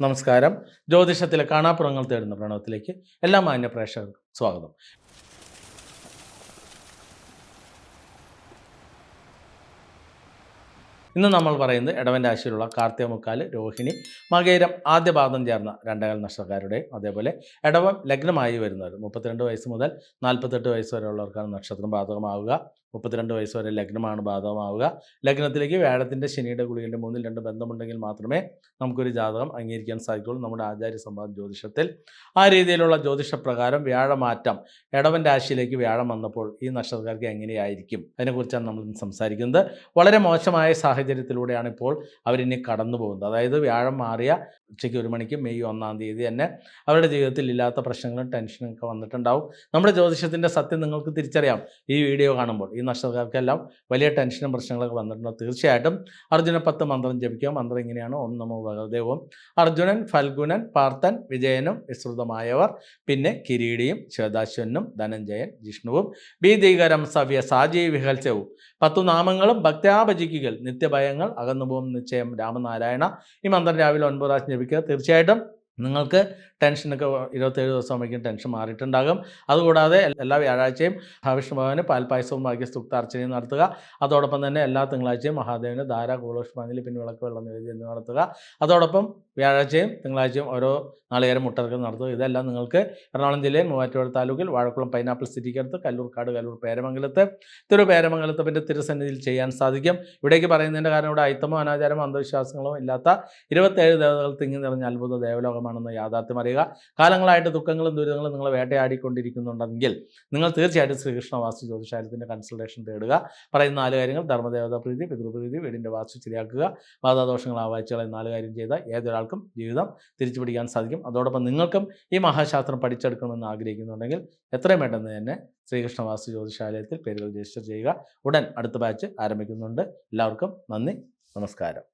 നമസ്കാരം. ജ്യോതിഷത്തിലെ കാണാപ്പുറങ്ങൾ തേടുന്ന പ്രണവത്തിലേക്ക് എല്ലാ മാന്യ പ്രേക്ഷകർക്കും സ്വാഗതം. ഇന്ന് നമ്മൾ പറയുന്നത് ഇടവൻ രാശിയിലുള്ള കാർത്തിക മുക്കാൽ രോഹിണി മകേരം ആദ്യ പാദം ചേർന്ന രണ്ടേകാൽ നക്ഷത്രക്കാരുടെയും അതേപോലെ ഇടവം ലഗ്നമായി വരുന്നവർ. മുപ്പത്തിരണ്ട് വയസ്സ് മുതൽ നാൽപ്പത്തെട്ട് വയസ്സ് വരെയുള്ളവർക്കാണ് നക്ഷത്രം ബാധകമാവുക. മുപ്പത്തിരണ്ട് വയസ്സ് വരെ ലഗ്നമാണ് ബാധകമാവുക. ലഗ്നത്തിലേക്ക് വ്യാഴത്തിന്റെ ശനിയുടെ ഗുളികന്റെ മൂന്നിൽ രണ്ട് ബന്ധമുണ്ടെങ്കിൽ മാത്രമേ നമുക്കൊരു ജാതകം അംഗീകരിക്കാൻ സാധിക്കുള്ളൂ നമ്മുടെ ആചാര്യ സമ്പാദം ജ്യോതിഷത്തിൽ ആ രീതിയിലുള്ള ജ്യോതിഷപ്രകാരം വ്യാഴമാറ്റം ഇടവൻ രാശിയിലേക്ക് വ്യാഴം വന്നപ്പോൾ ഈ നക്ഷത്രക്കാർക്ക് എങ്ങനെയായിരിക്കും? അതിനെക്കുറിച്ചാണ് നമ്മൾ സംസാരിക്കുന്നത്. വളരെ മോശമായ സാഹചര്യത്തിലൂടെയാണ് ഇപ്പോൾ അവരിനി കടന്നു പോകുന്നത്. അതായത് വ്യാഴം മാറിയ ഉച്ചയ്ക്ക് ഒരു മണിക്ക് മെയ് ഒന്നാം തീയതി തന്നെ അവരുടെ ജീവിതത്തിൽ ഇല്ലാത്ത പ്രശ്നങ്ങളും ടെൻഷനും ഒക്കെ വന്നിട്ടുണ്ടാവും. നമ്മുടെ ജ്യോതിഷത്തിന്റെ സത്യം നിങ്ങൾക്ക് തിരിച്ചറിയാം. ഈ വീഡിയോ കാണുമ്പോൾ. ഈ നക്ഷത്രക്കാർക്കെല്ലാം വലിയ ടെൻഷനും പ്രശ്നങ്ങളൊക്കെ വന്നിട്ടുണ്ട്. തീർച്ചയായിട്ടും അർജുന പത്ത് മന്ത്രം ജപിക്കുക. മന്ത്രം ഇങ്ങനെയാണ്. ഓം നമോ ഭഗവദേവം അർജുനൻ ഫൽഗുനൻ പാർത്ഥൻ വിജയനും വിസ്തൃതമായവർ. പിന്നെ കിരീടിയും ശ്വേതാശ്വനും ധനഞ്ജയൻ ജിഷ്ണുവും ഭീതികരം സവ്യ സാജീ വിഹൽസ്യവും. പത്തു നാമങ്ങളും ഭക്ത്യാഭജിക്കുക നിത്യഭയങ്ങൾ അകന്നുപോകും നിശ്ചയം. രാമനാരായണ ഈ മന്ത്രം രാവിലെ ഒൻപത് പ്രാവശ്യം ജപിക്കുക. തീർച്ചയായിട്ടും നിങ്ങൾക്ക് ടെൻഷനൊക്കെ ഇരുപത്തേഴ് ദിവസം വയ്ക്കും ടെൻഷൻ മാറിയിട്ടുണ്ടാകും. അതുകൂടാതെ എല്ലാ വ്യാഴാഴ്ചയും മഹാവിഷ്ണു ഭഗവാന് പാൽപ്പായസവും ഭാഗ്യസ്തുക്ത അർച്ചനയും നടത്തുക. അതോടൊപ്പം തന്നെ എല്ലാ തിങ്കളാഴ്ചയും മഹാദേവന് ധാര കൂളോഷ്മാനിൽ പിന്നെ വിളക്ക് വെള്ളം നിവേദ്യം നടത്തുക. അതോടൊപ്പം വ്യാഴാഴ്ചയും തിങ്കളാഴ്ചയും ഓരോ നാളികേരം മുട്ടർക്കം നടത്തുക. ഇതെല്ലാം നിങ്ങൾക്ക് എറണാകുളം ജില്ലയിൽ മൂവാറ്റുപുഴ താലൂക്കിൽ വാഴക്കുളം പൈനാപ്പിൾ സിറ്റിക്കടുത്ത് കല്ലൂർക്കാട് കല്ലൂർ പേരമംഗലത്ത്. തിരു പേരമംഗലത്ത് പിന്നെ തിരുസന്നിധിയിൽ ചെയ്യാൻ സാധിക്കും. ഇവിടേക്ക് പറയുന്നതിന്റെ കാരണം ഇവിടെ അയിത്തമോ അനാചാരമോ അന്ധവിശ്വാസങ്ങളോ ഇല്ലാത്ത ഇരുപത്തേഴ് ദേവതകൾ തിങ്ങി നിറഞ്ഞ അത്ഭുത ദേവലോകമാണെന്ന് യാഥാർത്ഥ്യം അറിയുക. കാലങ്ങളായിട്ട് ദുഃഖങ്ങളും ദുരിതങ്ങളും നിങ്ങൾ വേട്ടയാടിക്കൊണ്ടിരിക്കുന്നുണ്ടെങ്കിൽ നിങ്ങൾ തീർച്ചയായിട്ടും ശ്രീകൃഷ്ണ വാസ്തു ജ്യോതിശാലത്തിന്റെ കൺസൾട്ടേഷൻ തേടുക. പറയുന്ന നാല് കാര്യങ്ങൾ ധർമ്മദേവതാ പ്രീതി പിതൃപ്രീതി വീടിന്റെ വാസ്തു ശരിയാക്കുക ബാധാദോഷങ്ങൾ ആവാഴ്ചകളെ നാല് കാര്യം ചെയ്ത ഏതൊരാൾക്കും ജീവിതം തിരിച്ചു പിടിക്കാൻ സാധിക്കും. അതോടൊപ്പം നിങ്ങൾക്കും ഈ മഹാശാസ്ത്രം പഠിച്ചെടുക്കണമെന്ന് ആഗ്രഹിക്കുന്നുണ്ടെങ്കിൽ എത്രയും പെട്ടെന്ന് തന്നെ ശ്രീകൃഷ്ണ വാസ്തു ജ്യോതിശാലയത്തിൽ പേരുകൾ രജിസ്റ്റർ ചെയ്യുക. ഉടൻ അടുത്ത ബാച്ച് ആരംഭിക്കുന്നുണ്ട്. എല്ലാവർക്കും നന്ദി. നമസ്കാരം.